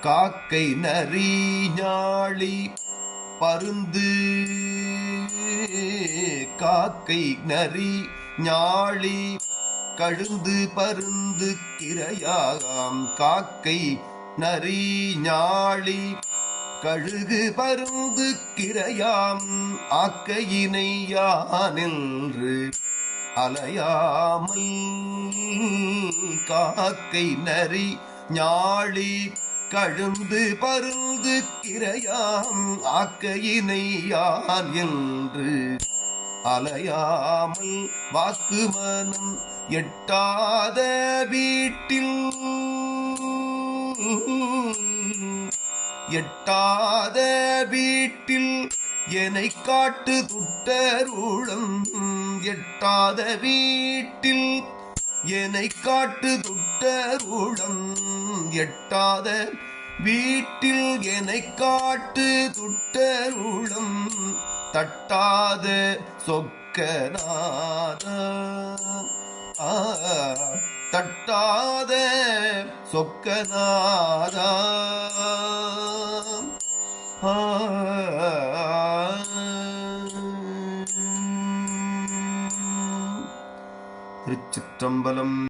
காக்கை நரி ஞாழி பருந்து. காக்கை நரி ஞாழி கழுந்து பருந்து கிரையாகாம். காக்கை நரி ஞாழி கழுகு பருந்து கிரையாம். ஆக்கையினை யானென்று அலையாமல். காக்கை நரி ஞாழி கழுந்து பருந்து கிரையாம் ஆக்கையினை யான் என்று அலையாமல் வாக்குமனம் எட்டாத வீட்டில் எட்டாத வீட்டில் என்னை காட்டு துட்டருளம் எட்டாத வீட்டில் என்னை காட்டு துட்டருளம் எட்டாத வீட்டில் என்னை காட்டு துட்டருளம் தட்டாத சொக்கநாத. தட்டாத சொக்கநாதா. திருச்சிற்றம்பலம்.